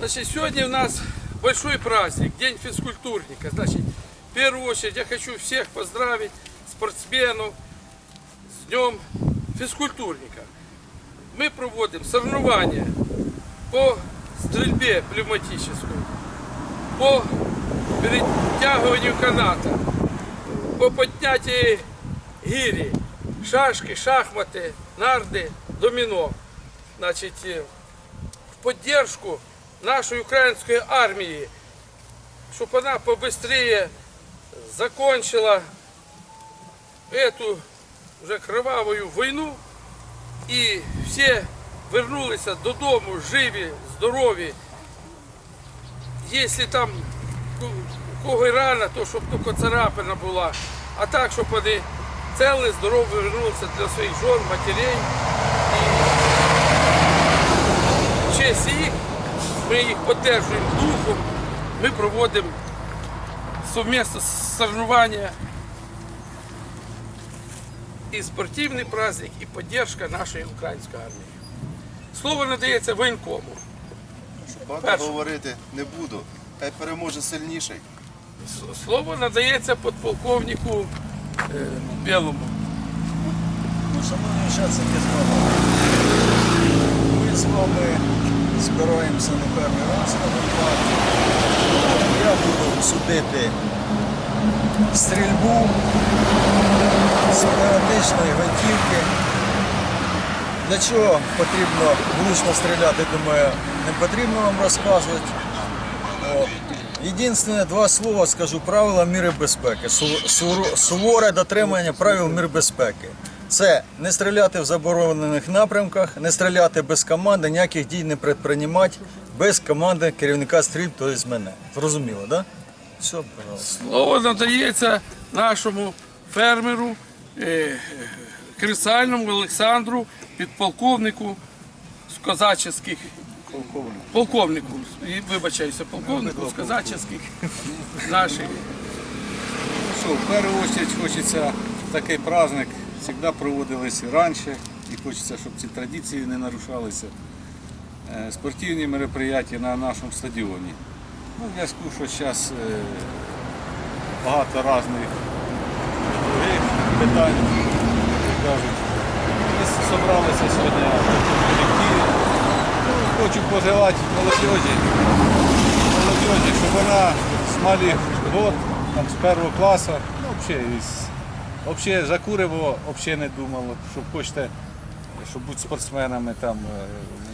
Значит, сегодня у нас большой праздник, День физкультурника. Значит, в первую очередь я хочу всех поздравить, спортсменов, с Днем физкультурника. Мы проводим соревнования по стрельбе пневматической, по перетягиванию каната, по поднятию гири, шашки, шахматы, нарды, домино. Значит, э, в поддержку нашей украинской армии, чтобы она побыстрее закончила эту вже кривавую війну і всі вернулися додому живі, здорові. Якщо там у кого й рана, то щоб тільки царапина була, а так, щоб вони цілі, здорові вернулися для своїх жон, матерей. І в честь їх ми їх підтримуємо духом, ми проводимо совместно соревнования і спортивний праздник, і підтримка нашої української армії. Слово надається воєнкому. Багато Перше. говорити не буду. Хай переможе сильніший. Слово надається подполковнику е, Білому. Ну, Шановні учасники змагань, ми з вами збираємося не перший раз на Донбасі. Я буду судити стрільбу з автоматичної гвинтівки. Для чого потрібно влучно стріляти, думаю, не потрібно вам розказувати. Єдине два слова скажу правила міри безпеки. Суворе дотримання правил міри безпеки. Це не стріляти в заборонених напрямках, не стріляти без команди, ніяких дій не предприймати без команди керівника стрільб, тобто з мене. Зрозуміло, так? Да? Все, пожалуйста. Слово надається нашому фермеру, е, кресальному Олександру, підполковнику з козачівських полковнику, і, вибачаюся, полковнику з козачівських наших. Ну що, в першу чергу хочеться такий праздник завжди проводилися раніше і хочеться, щоб ці традиції не нарушалися. Е, Спортивні мероприятия на нашому стадіоні. Ну, в зв'язку, що зараз багато різних питань, як кажуть. Ми зібралися сьогодні колективі. Ну, хочу пожелати молодіжі, молодіжі, щоб вона з малих год, з першого класу, ну, взагалі, взагалі за куриво взагалі не думало, щоб хочете, щоб бути спортсменами, там, е,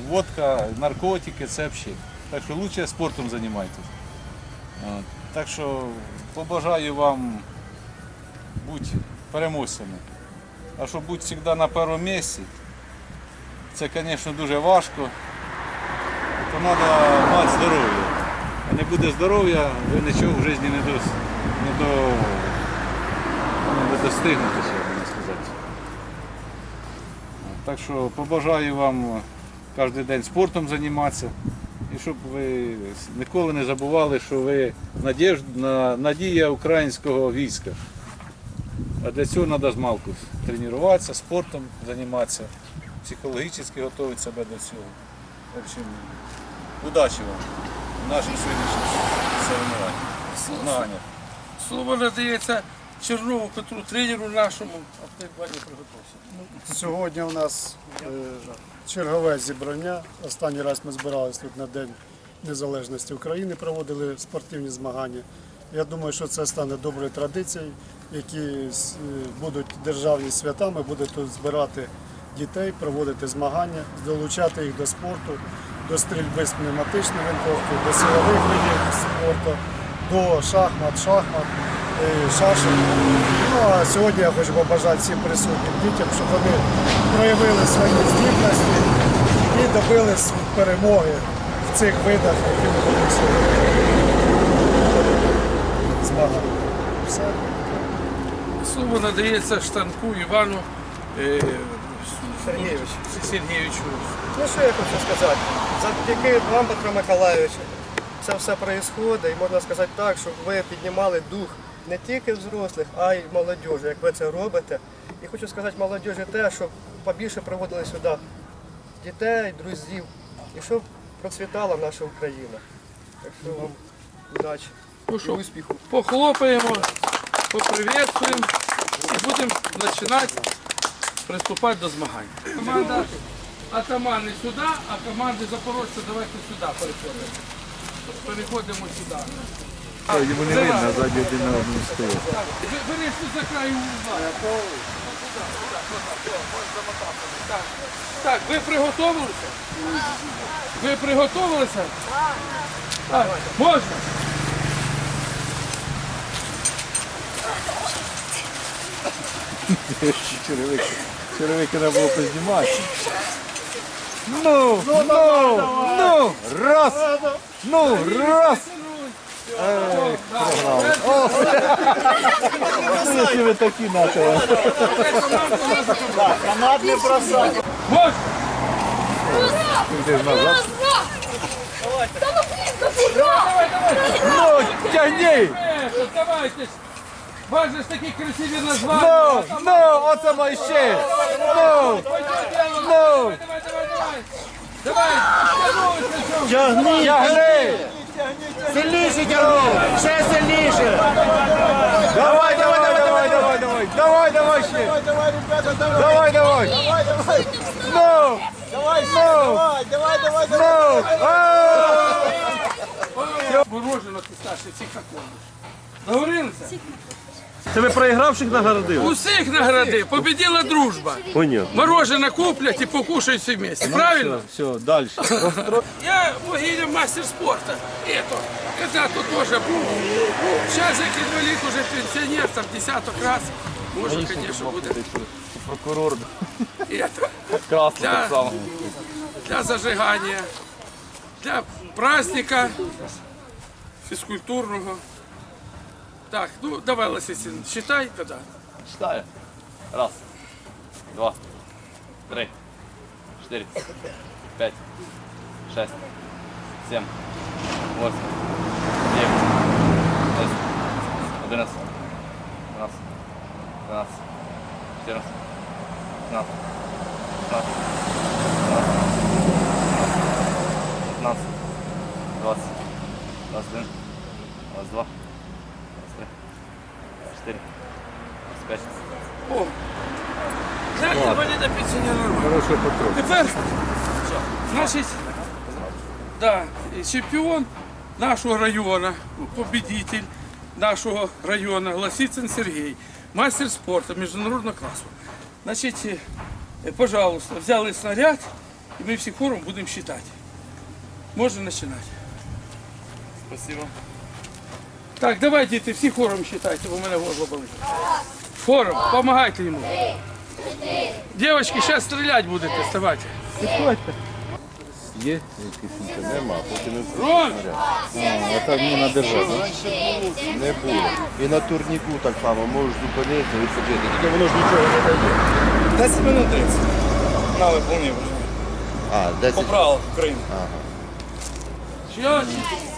водка, наркотики, це взагалі. Так що краще спортом займайтесь. Так що побажаю вам бути переможцями. А щоб бути завжди на першому місці, це, звісно, дуже важко. То треба мати здоров'я. А не буде здоров'я, ви нічого в житті не, до, не достигнете, можна сказати. Так що побажаю вам кожен день спортом займатися. І щоб ви ніколи не забували, що ви надіж- надія українського війська. А для цього треба змалку тренуватися, спортом займатися, психологічно готувати себе до цього. В общем, удачі вам в наших сьогоднішніх соревнованнях. змаганнях. Слово надається Чернову Петру, тренеру нашому, а ти Ваня приготувався. Сьогодні у нас е, чергове зібрання. Останній раз ми збиралися тут на День Незалежності України, проводили спортивні змагання. Я думаю, що це стане доброю традицією, які е, будуть державні свята. Ми будемо тут збирати дітей, проводити змагання, долучати їх до спорту, до стрільби з пневматичної винтовки, до силових видів спорту, до шахмат, шахмат, шашок. Ну а сьогодні я хочу побажати всім присутнім дітям, щоб вони проявили свої здібності і добились перемоги в цих видах, які ми будемо сьогодні. Все. Слово надається штанку Івану е, Сергійович. Сергійовичу. Ну що я хочу сказати? Завдяки вам, Петро Миколайович, це все відбувається, і можна сказати так, щоб ви піднімали дух не тільки взрослих, а й молодіжі, як ви це робите. І хочу сказати молодіжі те, щоб побільше приводили сюди дітей, друзів, і щоб процвітала наша Україна. Так що вам удачі. Ну що, похлопаємо, поприветствуємо і будемо починати приступати до змагань. Команда атамани сюди, а команди запорожця давайте сюди переходимо. Переходимо сюди. Йому не видно, а ззаді один на одному стоїть. Бери тут за краю угла. Так. Так, ви приготовилися? Ви приготовилися? Так, можна? Черевики. Черевики треба було познімати. Ну, ну, ну, раз, ну, раз. Ей, програли. О, ну, якщо ви такі начали. Можна? Ти ж назад. Да ну куда? Ну, тягни. Ж. Вас же ж такі красиві Ну, названня. ну, оце май ще. Ну, ну, Давай, давай, давай. Давай, тягнуться, тягни. Сильніше тягни! Ще сильніше! Давай, давай, давай, давай, давай, давай, давай, давай ще. Давай, давай. Ну, давай, ну, давай, давай, ну. давай. Морожено ти старше всіх законів. Договорилися? Це ви проігравших нагородили? Усіх наградив, победила дружба. Понятно. Мороженое куплять и покушают все вместе. Правильно? Все, далі. Я богиня мастер спорта. Это, когда-то тоже был. Сейчас я инвалид уже пенсионер, там десяток раз. Может, конечно, будет. Прокурор Это, красний для, так само. для зажигания, для праздника физкультурного. Так, ну давай, Лосисин, считай тогда. Читаю. Раз, два, три, четыре, пять, шесть, семь, восемь, девять, десять, одиннадцать, двенадцать, тринадцать, четырнадцать, пятнадцать, шестнадцать, пятнадцать, двадцать, двадцать один, двадцать два, 4. О! Зараз інваліда підсіння нормально. Хороший потрохи. Тепер значить, да, чемпіон нашого району, победитель нашого району Лосицин Сергій, мастер спорту міжнародного класу. Значить, э, э, пожалуйста, взяли снаряд і ми всі хором будемо вважати. Можна починати. Спасибо. Так, давайте діти, всі хором считайте, бо в мене горло болить. Хором, допомагайте йому. Дівчатки, зараз стріляти будете, вставайте. Є якийсь Нема, поки не Рон! А так можна держати. Не було. І на турніку так само можеш зупинитися, відпочити. Тільки воно ж нічого не дає. 10 минут 30. На виповнення. А, 10. Поправил Україну. Що? 77, 78,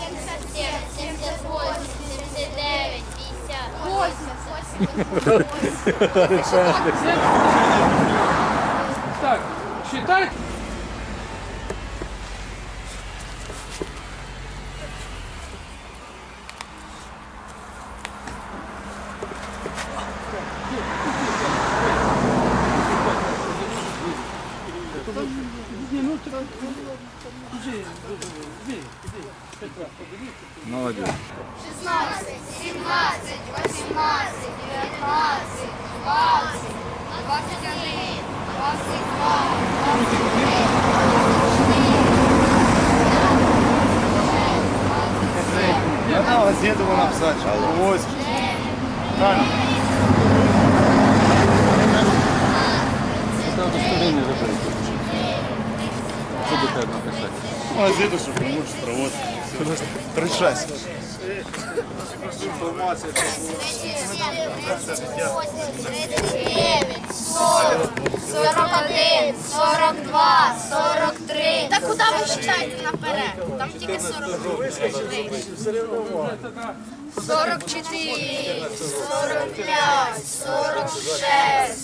Так, считай. Молодец. 16, 17, 18, 19, 20, 21, 22, 23. Она газету написать, ось. Правильно. Это удостоверение забрать. Написати. Ось. Газету, щоб не можеш проводити. 36. 39, 40, 41, 42, 43. Та куди ви читаєте наперед? Там тільки 43. 44, 45, 46.